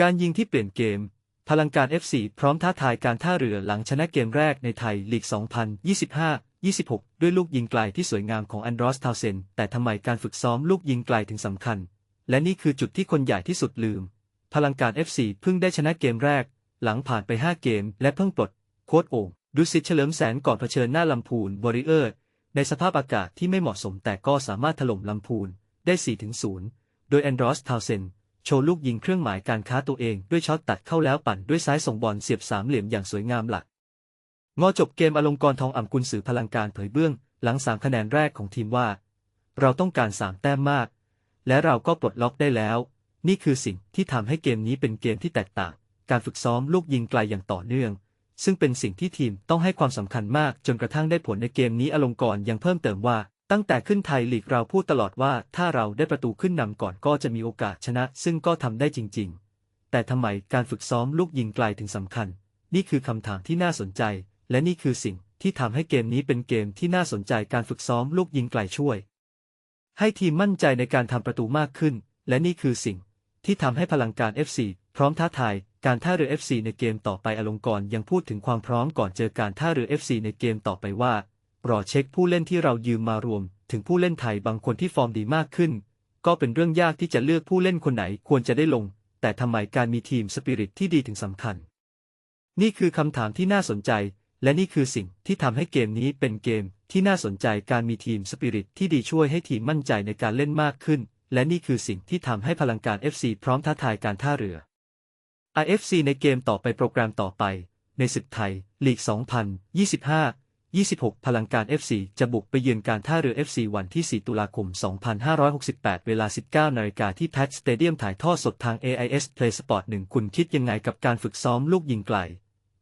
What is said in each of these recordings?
การยิงที่เปลี่ยนเกม พลังการ FC พร้อมท้าทายการท่าเรือหลังชนะเกมแรกในไทยลีก 2025-26 ด้วยลูกยิงไกลที่สวยงามของอันดรอสทาวเซน แต่ทำไมการฝึกซ้อมลูกยิงไกลถึงสำคัญ และนี่คือจุดที่คนใหญ่ที่สุดลืม พลังการ FC เพิ่งได้ชนะเกมแรก หลังผ่านไป 5 เกม และเพิ่งปลดโค้ดโอ่งดุสิตเฉลิมแสนก่อนเผชิญหน้าลำพูนบริเออร์ในสภาพอากาศที่ไม่เหมาะสมแต่ก็สามารถถล่มลำพูนได้ 4-0 โดยแอนดรอสทาวเซน โชว์ลูกยิงเครื่องหมายการค้าตัวเองด้วยช็อตตัดเข้าแล้วปั่นด้วยซ้ายส่งบอลเสียบสามเหลี่ยมอย่างสวยงามหลักงอจบเกมอลงกรทองอ่ำกุลสือพลังการเผยเบื้องหลังสามคะแนนแรกของทีมว่า เราต้องการสามแต้มมาก และเราก็ปลดล็อกได้แล้ว นี่คือสิ่งที่ทำให้เกมนี้เป็นเกมที่แตกต่าง การฝึกซ้อมลูกยิงไกลอย่างต่อเนื่อง ซึ่งเป็นสิ่งที่ทีมต้องให้ความสำคัญมากจนกระทั่งได้ผลในเกมนี้อลงกรยังเพิ่มเติมว่า ตั้งแต่ขึ้นไทยลีกเราพูดตลอดว่าถ้าเราได้ประตูขึ้นนำก่อนก็จะมีโอกาสชนะ ซึ่งก็ทำได้จริง ๆ แต่ทำไมการฝึกซ้อมลูกยิงไกลถึงสำคัญ นี่คือคำถามที่น่าสนใจ และนี่คือสิ่งที่ทำให้เกมนี้เป็นเกมที่น่าสนใจการฝึกซ้อมลูกยิงไกลช่วย ให้ทีมมั่นใจในการทำประตูมากขึ้น และนี่คือสิ่งที่ทำให้พลังการ FC พร้อมท้าทายการท่าเรือ FC ในเกมต่อไปอลงกรยังพูดถึงความพร้อมก่อนเจอการท่าเรือ FC ในเกมต่อไปว่า รอเช็คผู้เล่นที่เรายืมมารวม ถึงผู้เล่นไทยบางคนที่ฟอร์มดีมากขึ้น ก็เป็นเรื่องยากที่จะเลือกผู้เล่นคนไหนควรจะได้ลง แต่ทำไมการมีทีมสปิริตที่ดีถึงสำคัญ นี่คือคำถามที่น่าสนใจ และนี่คือสิ่งที่ทำให้เกมนี้เป็นเกมที่น่าสนใจการมีทีมสปิริตที่ดีช่วยให้ทีมมั่นใจในการเล่นมากขึ้น และนี่คือสิ่งที่ทำให้พลังการ FC พร้อมท้าทายการท่าเรือ IFC ในเกมต่อไปโปรแกรมต่อไป ในศึกไทยลีก 2025 26 พลังการ FC จะบุกไปเยือนการท่าเรือ FC วันที่ 4 ตุลาคม 2568 เวลา 19 นาฬิกาที่แพทสเตเดียมถ่ายทอดสดทาง AIS Play Sport 1 คุณคิดยังไงกับการฝึกซ้อมลูกยิงไกล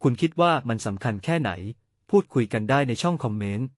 คุณคิดว่ามันสำคัญแค่ไหน พูดคุยกันได้ในช่องคอมเมนต์